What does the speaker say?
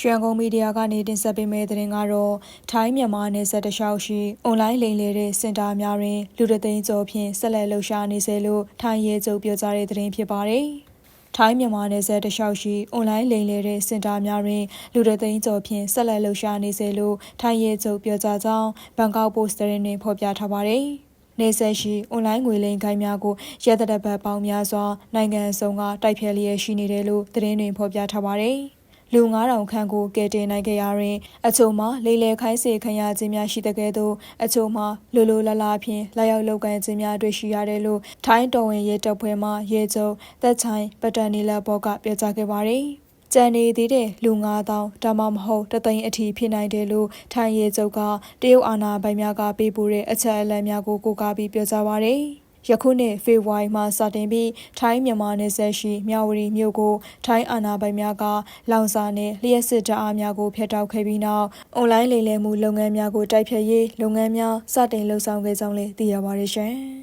ရွှေကုန်းမီဒီယာကနေတင်ဆက်ပေးမယ့်သတင်းကတော့ထိုင်းမြန်မာနယ်စပ်တလျှောက်ရှိအွန်လိုင်းလိမ်လည်တဲ့စင်တာများတွင်လူတသိန်းကျော်ဖြင့်ဆက်လက်လှုပ်ရှားနေစေလို့ထိုင်းရဲချုပ်ပြောကြားတဲ့သတင်းဖြစ်ပါတယ်။ထိုင်းမြန်မာနယ်စပ်တလျှောက်ရှိအွန်လိုင်းလိမ်လည်တဲ့စင်တာများတွင်လူတသိန်းကျော်ဖြင့်ဆက်လက်လှုပ်ရှားနေစေလို့ထိုင်းရဲချုပ်ပြောကြားကြောင်းဘန်ကောက်ပို့စ်သတင်းတွင်ဖော်ပြထားပါတယ်။နေဆက်ရှိအွန်လိုင်းငွေလိမ်ခိုင်းများကိုရဲတပ်တပ်ပေါင်းများစွာနိုင်ငံအစုံကတိုက်ဖျက်လျက်ရှိနေတယ်လို့သတင်းတွင်ဖော်ပြထားပါတယ်။ လူ9000ခန့်ကိုကယ်တင်နိုင်ခဲ့ရတွင်အချို့မှာလိမ်လည်ခိုင်းစေခံရခြင်းများရှိတဲ့ကဲ့သို့အချို့မှာလူလူလလာဖြင့်လာရောက်လောက်ကန်ခြင်းများတွေ့ရှိရတယ်လို့ထိုင်းတော်ဝင်ရဲတပ်ဖွဲ့မှရဲချုပ်သက်ချိုင်ပတန်နီလာဘော့ကပြောကြားခဲ့ပါတယ်။ကြံနေသေးတဲ့လူ9000ဒါမှမဟုတ်တသိန်းအထိဖြစ်နိုင်တယ်လို့ထိုင်းရဲချုပ်ကတရုတ်အာဏာပိုင်များကပေးပို့တဲ့အချက်အလက်များကိုကိုးကားပြီးပြောကြားပါရယ်။ ယခုနှစ်ဖေဖော်ဝါရီမှစတင်ပြီးထိုင်းမြန်မာနယ်စပ်ရှိမြဝတီမြို့ကိုထိုင်းအာဏာပိုင်များကလောင်စာနဲ့လျှက်စစ်ဓာတ်အားများကိုဖျက်တောက်ခဲ့ပြီးနောက်အွန်လိုင်းလိမ်လည်မှုလုပ်ငန်းများကိုတိုက်ဖျက်ရေးလုပ်ငန်းများစတင်လှုပ်ဆောင်ခဲ့ကြောင်းလည်းသိရပါတယ်ရှင်။